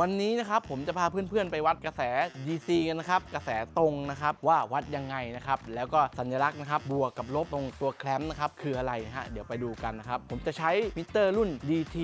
วันนี้นะครับผมจะพาเพื่อนๆไปวัดกระแส DC กันนะครับ กระแสตรงนะครับ ว่าวัดยังไงนะครับ แล้วก็สัญลักษณ์นะครับ บวกกับลบตรงตัวแคลมป์นะครับ คืออะไรนะฮะ เดี๋ยวไปดูกันนะครับ ผมจะใช้มิเตอร์รุ่น DT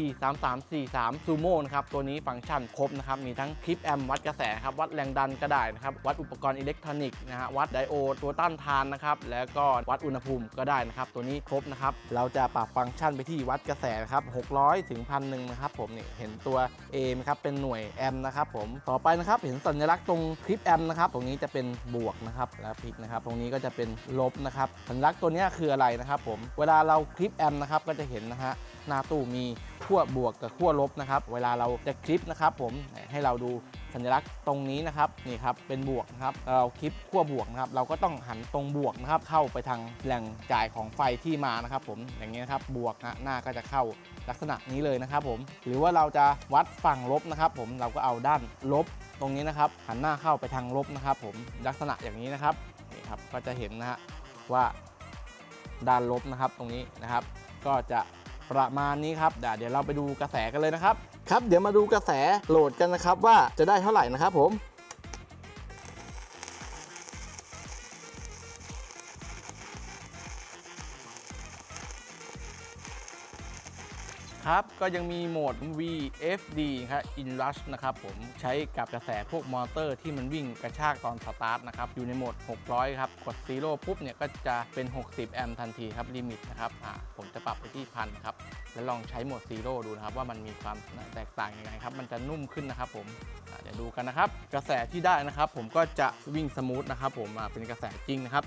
3343 Sumo นะครับ ตัวนี้ฟังก์ชันครบนะครับ มีทั้งคลิปแอมวัดกระแสครับ วัดแรงดันก็ได้นะครับ วัดอุปกรณ์อิเล็กทรอนิกส์นะฮะ วัดไดโอดตัวต้านทานนะครับ แล้วก็วัดอุณหภูมิก็ได้นะครับ ตัวนี้ครบนะครับ เราจะปรับฟังก์ชันไปที่วัดกระแสนะครับ600ถึง1,000นะครับผมนี่เห็นตัว A ไหมครับเป็นหน่วยแอมนะครับผมต่อไปนะครับเห็นสัญลักษณ์ตรงคลิปแอมนะครับตรงนี้จะเป็นบวกนะครับและพลิกนะครับตรงนี้ก็จะเป็นลบนะครับสัญลักษณ์ตัวนี้คืออะไรนะครับผมเวลาเราคลิปแอมนะครับก็จะเห็นนะฮะหน้าตู้มีขั้วบวกกับขั้วลบนะครับเวลาเราจะคลิปนะครับผมให้เราดู สัญลักษณ์ตรงนี้นะครับนี่ครับเป็นบวกนะครับเราคลิปขั้วบวกนะครับเราก็ต้องหันตรงบวกนะครับเข้าไปทางแหล่งจ่ายของไฟที่มานะครับ ผมอย่างนี้นะครับบวกนะหน้าก็จะเข้าลักษณะนี้เลยนะครับผมหรือว่าเราจะวัดฝั่งลบนะครับ ผมเราก็เอาด้านลบตรงนี้นะครับหันหน้าเข้าไปทางลบนะครับ ผมลักษณะอย่างนี้นะครับนี่ครับก็จะเห็นนะฮะว่าด้านลบนะครับตรงนี้นะครับ ก็จะ ประมาณนี้ครับเดี๋ยวเราไปดูกระแสกันเลยนะครับครับ เดี๋ยวมาดูกระแสโหลดกันนะครับว่าจะได้เท่าไหร่นะครับผม ครับ ก็ยังมีโหมด VFD ครับ Inrush นะครับผมใช้กับกระแสพวกมอเตอร์ที่มันวิ่งกระชากตอนสตาร์ทนะครับ อยู่ในโหมด 600 ครับ กดซีโร่ปุ๊บเนี่ยก็จะเป็น 60 แอมป์ทันทีครับ ลิมิตนะครับอ่าผมจะปรับไปที่พันครับ แล้วลองใช้โหมดซีโร่ดูนะครับ ว่ามันมีความแตกต่างยังไงครับ มันจะนุ่มขึ้นนะครับผมเดี๋ยวดูกันนะครับ กระแสที่ได้นะครับ ผมก็จะวิ่งสมูทนะครับผมเป็นกระแสจริงนะครับ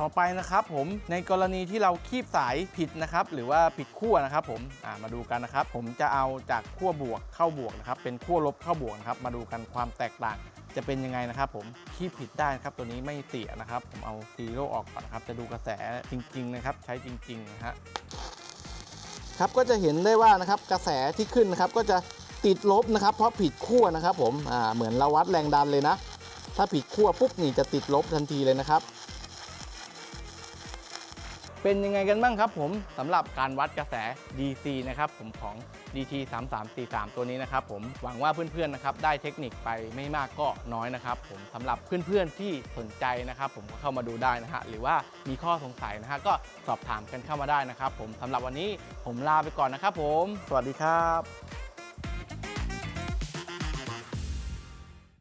ต่อไปนะครับผมในกรณีที่เราคีบสายผิดนะครับหรือว่าผิดขั้วนะครับผมมาดูกันนะครับ ผมจะเอาจากขั้วบวกเข้าบวกนะครับเป็นขั้วลบเข้าบวกนะครับมาดูกันความแตกต่างจะเป็นยังไงนะครับผมคีบผิดได้ครับตัวนี้ไม่เสียนะครับผมเอาซีโร่ออกก่อนครับจะดูกระแสจริงๆนะครับใช้จริงๆนะฮะครับก็จะเห็นได้ว่านะครับกระแสที่ขึ้นนะครับก็จะติดลบนะครับ เพราะผิดขั้วนะครับผมอ่าเหมือนเราวัดแรงดันเลยนะ ถ้าผิดขั้วปุ๊บนี่จะติดลบทันทีเลยนะครับ เป็นยังไงกันบ้างครับผมสำหรับการวัดกระแส DC นะครับผมของ DT 3343 ตัวนี้นะครับผมหวังว่าเพื่อนๆนะครับได้เทคนิคไปไม่มากก็น้อยนะครับผมสำหรับเพื่อนๆที่สนใจนะครับผมก็เข้ามาดูได้นะฮะหรือว่ามีข้อสงสัยนะฮะก็สอบถามกันเข้ามาได้นะครับผมสำหรับวันนี้ผมลาไปก่อนนะครับผม สวัสดีครับ